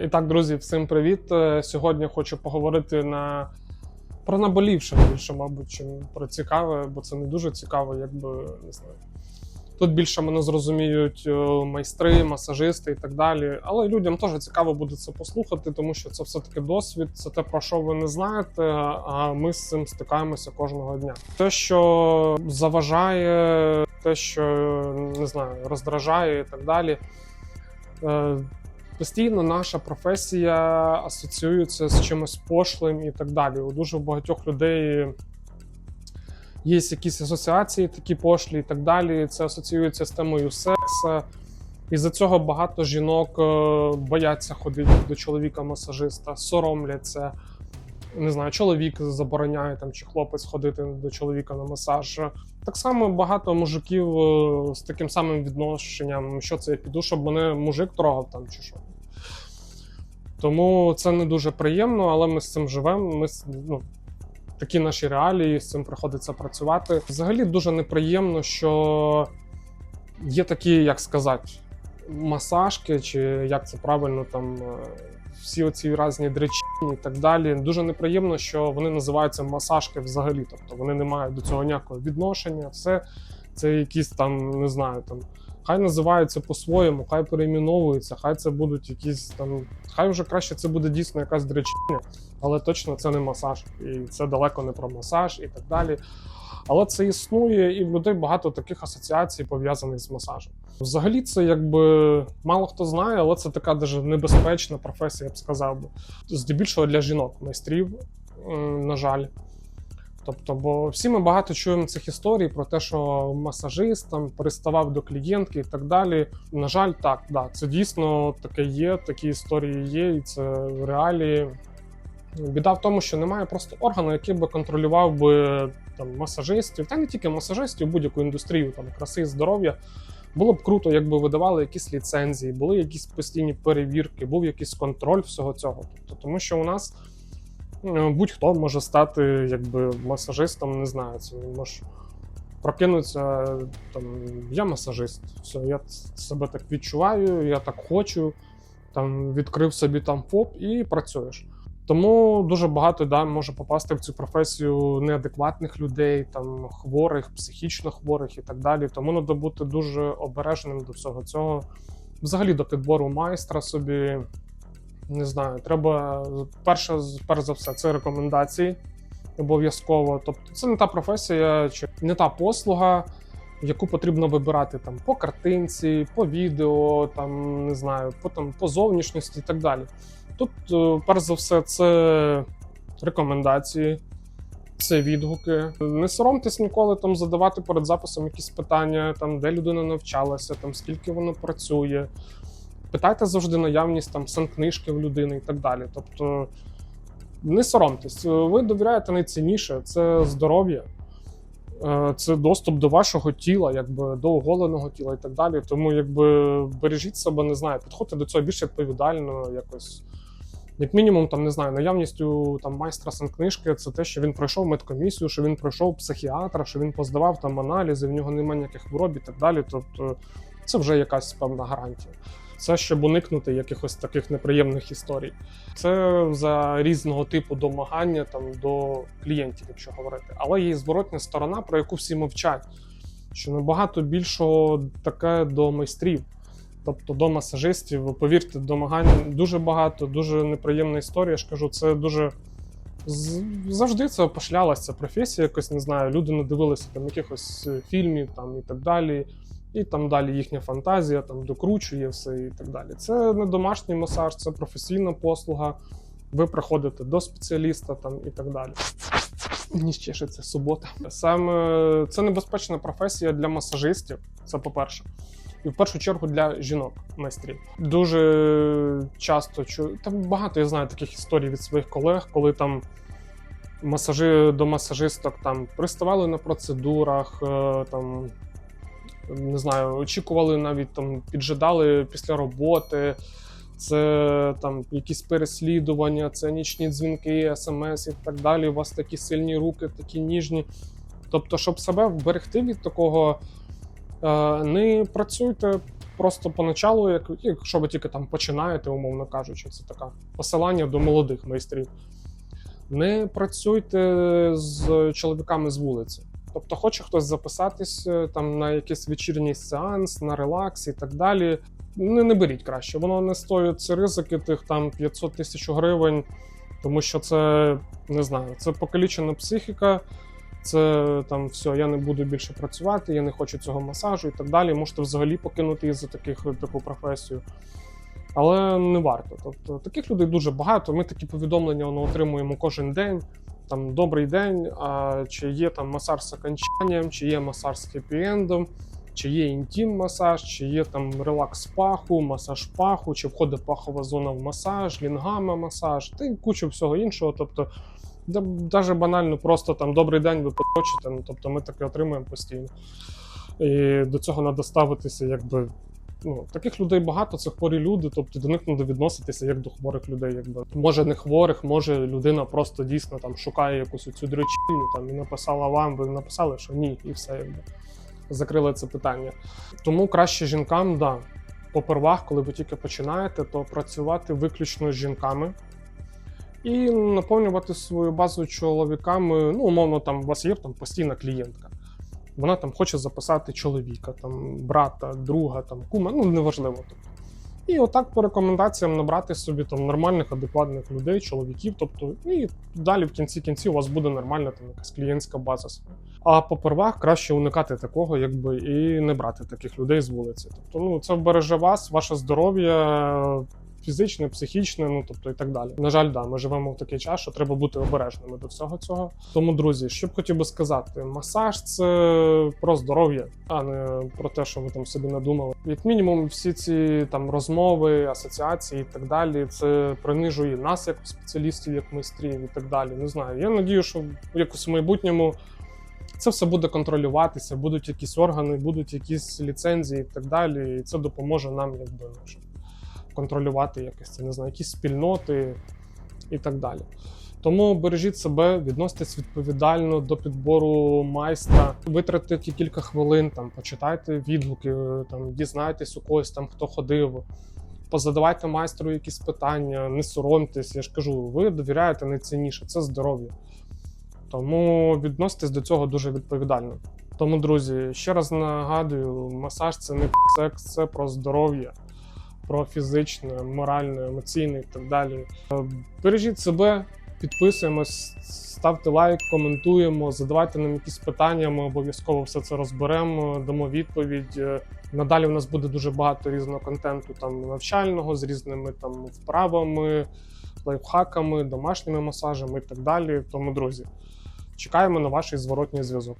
І так, друзі, всім привіт. Е, Сьогодні хочу поговорити на про наболівше більше, мабуть, чим про цікаве, бо це не дуже цікаво, якби не знаю. Тут більше мене зрозуміють е, майстри, масажисти і так далі. Але людям теж цікаво буде це послухати, тому що це все-таки досвід, це те, про що ви не знаєте, а ми з цим стикаємося кожного дня. Те, що заважає, те, що не знаю, роздражає і так далі. Постійно наша професія асоціюється з чимось пошлим і так далі. У дуже багатьох людей є якісь асоціації, такі пошлі і так далі. Це асоціюється з темою сексу. І за цього багато жінок е, бояться ходити до чоловіка-масажиста, соромляться. Не знаю, чоловік забороняє там чи хлопець ходити до чоловіка на масаж. Так само багато мужиків е, з таким самим відношенням, що це я піду, щоб мене мужик трогав там чи що. Тому це не дуже приємно, але ми з цим живемо. Ми ну, такі наші реалії, з цим приходиться працювати. Взагалі дуже неприємно, що є такі, як сказати, масажки, чи як це правильно там. е, Всі оці різні дречі і так далі. Дуже неприємно, що вони називаються масажки взагалі. Тобто вони не мають до цього ніякого відношення. Все це якісь там, не знаю, там хай називаються по-своєму, хай перейменовуються, хай це будуть якісь там. Хай вже краще це буде дійсно якась дречіння, але точно це не масаж. І це далеко не про масаж і так далі. Але це існує, і в людей багато таких асоціацій пов'язаних з масажем. Взагалі, це якби мало хто знає, але це така дуже небезпечна професія, я б сказав би. Здебільшого для жінок, майстрів, на жаль. Тобто, бо всі ми багато чуємо цих історій про те, що масажист там приставав до клієнтки і так далі. На жаль, так, да, це дійсно таке є, такі історії є, і це в реалії. Біда в тому, що немає просто органу, який би контролював би там масажистів, та не тільки масажистів, будь-яку індустрію там краси і здоров'я. Було б круто, якби видавали якісь ліцензії, були якісь постійні перевірки, був якийсь контроль всього цього. Тобто, тому що у нас будь-хто може стати якби масажистом, не знаю, це може прокинутися там. Я масажист, все, я себе так відчуваю, я так хочу. Там відкрив собі там ФОП і працюєш. Тому дуже багато да, може попасти в цю професію неадекватних людей, там хворих, психічно хворих і так далі. Тому треба бути дуже обережним до всього цього. Взагалі до підбору майстра собі не знаю, треба перше, перш за все, це рекомендації обов'язково. Тобто, це не та професія чи не та послуга, яку потрібно вибирати там по картинці, по відео, там не знаю, по там по зовнішності і так далі. Тут, е, перш за все, це рекомендації, це відгуки. Не соромтесь ніколи там задавати перед записом якісь питання, там де людина навчалася, там скільки воно працює. Питайте завжди наявність там санкнижки в людини і так далі. Тобто не соромтесь, ви довіряєте найцінніше це здоров'я. Е, Це доступ до вашого тіла, якби до оголеного тіла і так далі. Тому якби бережіть себе, не знаю, підходьте до цього більш відповідально, якось. Як мінімум, там не знаю, наявністю там майстра санкнижки це те, що він пройшов медкомісію, що він пройшов психіатра, що він поздавав там аналізи, в нього немає ніяких хвороб і так далі. Тобто це вже якась певна гарантія. Це щоб уникнути якихось таких неприємних історій. Це за різного типу домагання там до клієнтів, якщо говорити. Але є і зворотня сторона, про яку всі мовчать, що набагато більшого таке до майстрів. Тобто до масажистів, повірте, домагань дуже багато, дуже неприємна історія. Я ж кажу, це дуже завжди це опошлялася ця професія, якось не знаю. Люди не дивилися там якихось фільмів там і так далі. І там далі їхня фантазія там докручує все і так далі. Це не домашній масаж, це професійна послуга. Ви приходите до спеціаліста там і так далі. Мені ще ще це субота. Саме це небезпечна професія для масажистів. Це по-перше. І в першу чергу для жінок майстрів. Дуже часто чую. Там багато я знаю таких історій від своїх колег, коли там масажи до масажисток там приставали на процедурах, е, там не знаю, очікували навіть там, піджидали після роботи. Це там якісь переслідування, це нічні дзвінки, смс і так далі. У вас такі сильні руки, такі ніжні. Тобто, щоб себе вберегти від такого, е, не працюйте просто поначалу, як якщо ви тільки там починаєте, умовно кажучи, це таке посилання до молодих майстрів. Не працюйте з чоловіками з вулиці. Тобто, хоче хтось записатись е, там на якийсь вечірній сеанс, на релакс і так далі. Не, не беріть краще, воно не стоїть ці ризики тих там 500 тисяч гривень, тому що це не знаю, це покалічена психіка. Це там все, я не буду більше працювати, я не хочу цього масажу і так далі. Можете взагалі покинути із-за таких таку професію. Але не варто. Тобто таких людей дуже багато. Ми такі повідомлення воно, отримуємо кожен день. Там добрий день, а чи є там масаж з окончанням, чи є масаж з хеппі-ендом, чи є інтім масаж, чи є там релакс паху, масаж паху, чи входить пахова зона в масаж, лінгама масаж, та й кучу всього іншого. Тобто, навіть банально, просто там добрий день, ви почите. Ну, тобто ми таке отримуємо постійно. І до цього треба ставитися, якби. Ну, таких людей багато, це хворі люди, тобто до них треба відноситися як до хворих людей. Якби. Може не хворих, може людина просто дійсно там шукає якусь цю дрочільню там і написала вам, ви написали, що ні, і все якби. Закрили це питання. Тому краще жінкам, да. Попервах, коли ви тільки починаєте, то працювати виключно з жінками і наповнювати свою базу чоловіками. Ну, умовно, там у вас є там постійна клієнтка. Вона там хоче записати чоловіка, там брата, друга, там кума, ну неважливо. Тобто. І отак по рекомендаціям набрати собі там нормальних, адекватних людей, чоловіків. Тобто, і далі в кінці кінці у вас буде нормальна там якась клієнтська база. А попервах краще уникати такого, якби і не брати таких людей з вулиці. Тобто, ну це вбереже вас, ваше здоров'я. Фізичне, психічне, ну тобто і так далі. На жаль, да, ми живемо в такий час, що треба бути обережними до всього цього. Тому, друзі, що б хотів би сказати, масаж це про здоров'я, а не про те, що ви там собі надумали. Як мінімум, всі ці там розмови, асоціації і так далі, це принижує нас як спеціалістів, як майстрів і так далі. Не знаю. Я надію, що якось в майбутньому. Це все буде контролюватися, будуть якісь органи, будуть якісь ліцензії і так далі. І це допоможе нам, якби ну, щоб контролювати якось це, не знаю, якісь спільноти і так далі. Тому бережіть себе, відноситесь відповідально до підбору майстра, витратите кілька хвилин, там почитайте відгуки, там дізнайтесь у когось там, хто ходив. Позадавайте майстру якісь питання, не соромтесь. Я ж кажу, ви довіряєте найцінніше це здоров'я. Тому відноситесь до цього дуже відповідально. Тому, друзі, ще раз нагадую: масаж це не секс, це про здоров'я, про фізичне, моральне, емоційне і так далі. Е, Бережіть себе, підписуємось, ставте лайк, коментуємо, задавайте нам якісь питання. Ми обов'язково все це розберемо, дамо відповідь. Е, Надалі в нас буде дуже багато різного контенту там навчального з різними там вправами, лайфхаками, домашніми масажами і так далі. Тому, друзі, чекаємо на ваш зворотній зв'язок.